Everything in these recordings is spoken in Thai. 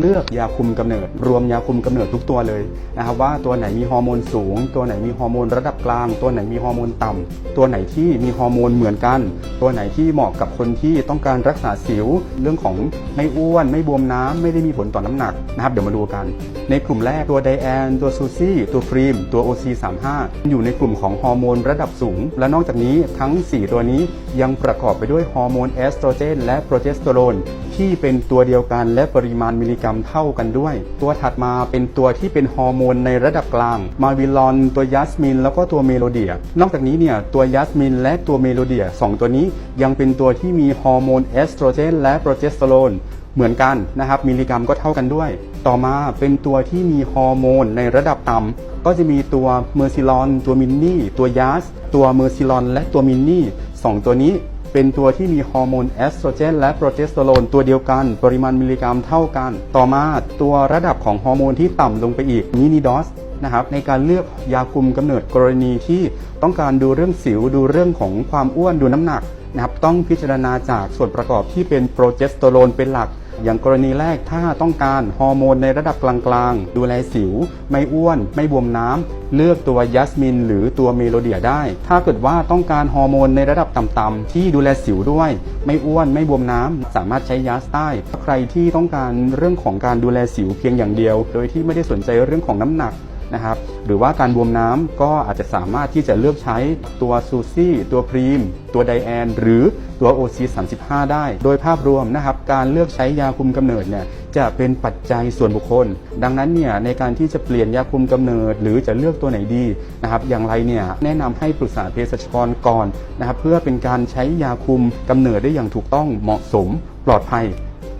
เลือกยาคุมกำเนิด รวมยาคุมกำเนิดทุกตัวเลยนะครับว่าตัวไหนมีฮอร์โมนสูง ตัวไหนมีฮอร์โมนระดับกลาง ตัวไหนมีฮอร์โมนต่ำตัวไหนที่มีฮอร์โมนเหมือนกัน ตัวไหนที่เหมาะกับคนที่ต้องการรักษาสิว เรื่องของไม่อ้วน ไม่บวมน้ำไม่ได้มีผลต่อน้ำหนักนะครับเดี๋ยวมาดูกัน ในกลุ่มแรกตัวไดแอนตัวซูซี่ตัวฟรีมตัว OC35 อยู่ในกลุ่มของฮอร์โมนระดับสูง และนอกจากนี้ทั้ง 4 ตัวนี้ยังประกอบไปด้วยฮอร์โมนเอสโตรเจนและโปรเจสเตอโรน ที่เป็นตัวเดียวกันและปริมาณมิลลิกรัมเท่ากันด้วย ตัวถัดมาเป็นตัวที่เป็นฮอร์โมนในระดับกลาง มาวิลอน ตัวยัสมิน แล้วก็ตัวเมโลเดีย นอกจากนี้เนี่ยตัวยัสมิน และตัวเมโลเดียสองตัวนี้ยังเป็นตัวที่มีฮอร์โมนเอสโตรเจนและโปรเจสเตอโรนเหมือนกันนะครับมิลลิกรัมก็เท่ากันด้วย ต่อมาเป็นตัวที่มีฮอร์โมนในระดับต่ำก็จะมีตัวเมอร์ซิลอน ตัวมินนี่ ตัวยัสตัวเมอร์ซิลอน และตัวมินนี่สองตัวนี้ เป็นตัวที่มีฮอร์โมนเอสโตรเจนและโปรเจสเตอโรนตัวเดียวกัน ปริมาณมิลลิกรัมเท่ากัน ต่อมาตัวระดับของฮอร์โมนที่ต่ำลงไปอีกมินิดอสนะครับในการเลือกยาคุมกำเนิดกรณีที่ต้องการดูเรื่องสิวดูเรื่องของความอ้วนดูน้ำหนักนะครับต้องพิจารณาจากส่วนประกอบที่เป็นโปรเจสเตอโรนเป็นหลัก อย่างกรณีแรกถ้าต้องการฮอร์โมนในระดับกลางๆ ดูแลสิว ไม่อ้วน ไม่บวมน้ำ เลือกตัวยัสมิน หรือตัวเมโลเดียได้ ถ้าเกิดว่าต้องการฮอร์โมนในระดับต่ำๆที่ดูแลสิวด้วย ไม่อ้วน ไม่บวมน้ำ สามารถใช้ยัสได้ใครที่ต้องการเรื่องของการดูแลสิวเพียงอย่างเดียว โดยที่ไม่ได้สนใจเรื่องของน้ำหนัก นะครับหรือว่าการบวมน้ำก็อาจจะสามารถที่จะเลือกใช้ตัวซูซี่ตัวพรีม ตัวไดแอน หรือตัว OC35 ได้ โดยภาพรวมนะครับการเลือกใช้ยาคุมกำเนิดเนี่ยจะเป็นปัจจัยส่วนบุคคล ดังนั้นเนี่ยในการที่จะเปลี่ยนยาคุมกำเนิด หรือจะเลือกตัวไหนดีนะครับอย่างไรเนี่ยแนะนำให้ปรึกษาเภสัชกรก่อนนะครับเพื่อเป็นการใช้ยาคุมกำเนิดได้อย่างถูกต้องเหมาะสมปลอดภัย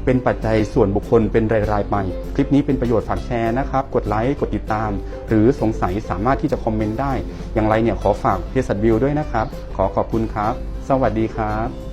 เป็นปัจจัยส่วนบุคคลเป็นรายๆไป คลิปนี้เป็นประโยชน์ฝากแชร์นะครับ กดไลค์ กดติดตาม หรือสงสัยสามารถที่จะคอมเมนต์ได้ อย่างไรเนี่ยขอฝากเพจสัตวิวด้วยนะครับ ขอขอบคุณครับ สวัสดีครับ